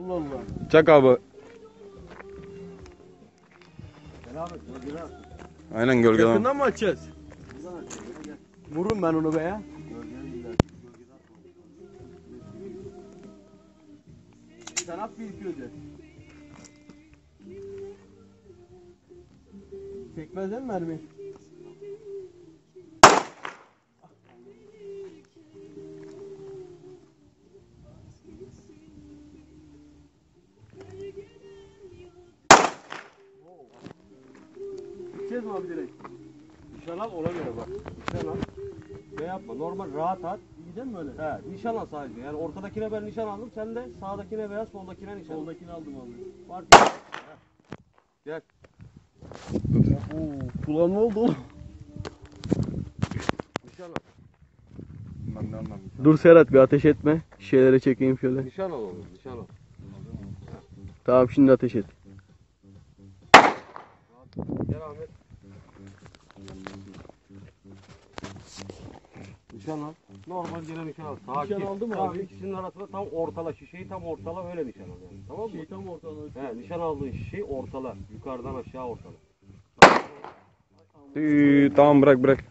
Allah Allah. Çak abi. At. Aynen gölgeden. Yakından mı açacağız? Vururum ben onu be ya. Gölgeye gider. Gölgeden atma. Sen at bir iki öde. Çekmez değil mi mermi? Gideceğiz mi abi direkt? Nişan al ona göre bak. Nişan al. Şey yapma. Normal rahat at. Gideceğiz mi öyle? He, nişan al sadece. Yani ortadakine ben nişan aldım. Sen de sağdakine veya soldakine nişan al. Soldakini aldım abi. Fark etmez. Gel. Oo, kulağın ne oldu oğlum? Nişan al. Ben de anladım. Dur Serhat bir ateş etme. Şişelere çekeyim şöyle. Nişan al oğlum. Nişan al. Tamam şimdi ateş et. Gel Ahmet. Nişan al. Normal gene nişan al. Sakin. Nişan aldın mı Tamam, abi? ikisinin arasında tam ortala. Şişeyi tam ortala öyle nişan al yani. Tamam mı? Şey tam ortadan He, nişan aldığın şişeyi ortala. Yukarıdan aşağı ortala. Tamam bırak bırak.